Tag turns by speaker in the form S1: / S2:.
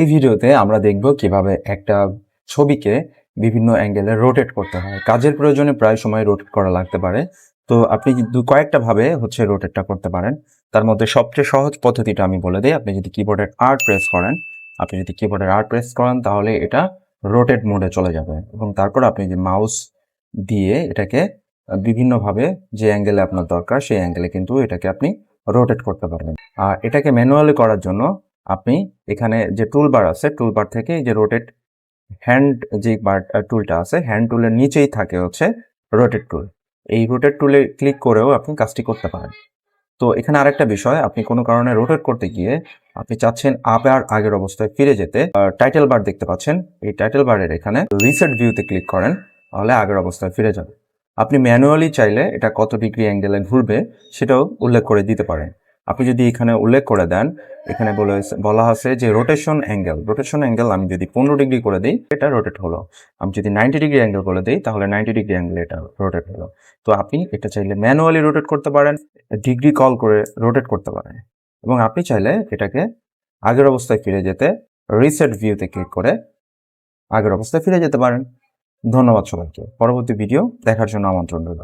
S1: এই ভিডিওতে আমরা দেখব কীভাবে একটা ছবিকে বিভিন্ন অ্যাঙ্গেলে রোটেট করতে হয়। কাজের প্রয়োজনে প্রায় সময় রোটেট করা লাগতে পারে। তো আপনি কিন্তু কয়েকটা ভাবে হচ্ছে রোটেটটা করতে পারেন। তার মধ্যে সবচেয়ে সহজ পদ্ধতিটা আমি বলে দিই। আপনি যদি কিবোর্ডের আর প্রেস করেন, আপনি যদি কিবোর্ডের আর প্রেস করেন, তাহলে এটা রোটেট মোডে চলে যাবে। এবং তারপর আপনি যে মাউস দিয়ে এটাকে বিভিন্নভাবে যে অ্যাঙ্গেলে আপনার দরকার, সেই অ্যাঙ্গেলে কিন্তু এটাকে আপনি রোটেট করতে পারবেন। আর এটাকে ম্যানুয়ালি করার জন্য আপনি এখানে যে টুলবার আছে টুলবার থেকে যে রোটেট হ্যান্ড যে বার টুলটা আছে হ্যান্ড টুলের নিচেই থাকে হচ্ছে রোটেট টুল এই রোটেট টুলে ক্লিক করেও আপনি কাজটি করতে পারেন। তো এখানে আরেকটা বিষয়, আপনি কোনো কারণে রোটেট করতে গিয়ে আপনি চাচ্ছেন আবার আগের অবস্থায় ফিরে যেতে টাইটেল বার দেখতে পাচ্ছেন। এই টাইটেল বারের এখানে রিসেট ভিউতে ক্লিক করেন, তাহলে আগের অবস্থায় ফিরে যাবে। আপনি ম্যানুয়ালি চাইলে এটা কত ডিগ্রি অ্যাঙ্গেলে ঘুরবে সেটাও উল্লেখ করে দিতে পারেন। আপনি যদি এখানে উল্লেখ করে দেন, এখানে বলে বলা আছে যে রোটেশন অ্যাঙ্গেল রোটেশন অ্যাঙ্গেল আমি যদি পনেরো ডিগ্রি করে দিই, এটা রোটেট হলো। আমি যদি নাইনটি ডিগ্রি অ্যাঙ্গেল করে দিই, তাহলে নাইনটি ডিগ্রি অ্যাঙ্গেল এটা রোটেট হলো। তো আপনি এটা চাইলে ম্যানুয়ালি রোটেট করতে পারেন ডিগ্রি কল করে রোটেট করতে পারেন। এবং আপনি চাইলে এটাকে আগের অবস্থায় ফিরে যেতে রিসেট ভিউতে ক্লিক করে আগের অবস্থায় ফিরে যেতে পারেন। ধন্যবাদ সবাইকে। পরবর্তী ভিডিও দেখার জন্য আমন্ত্রণ রইল।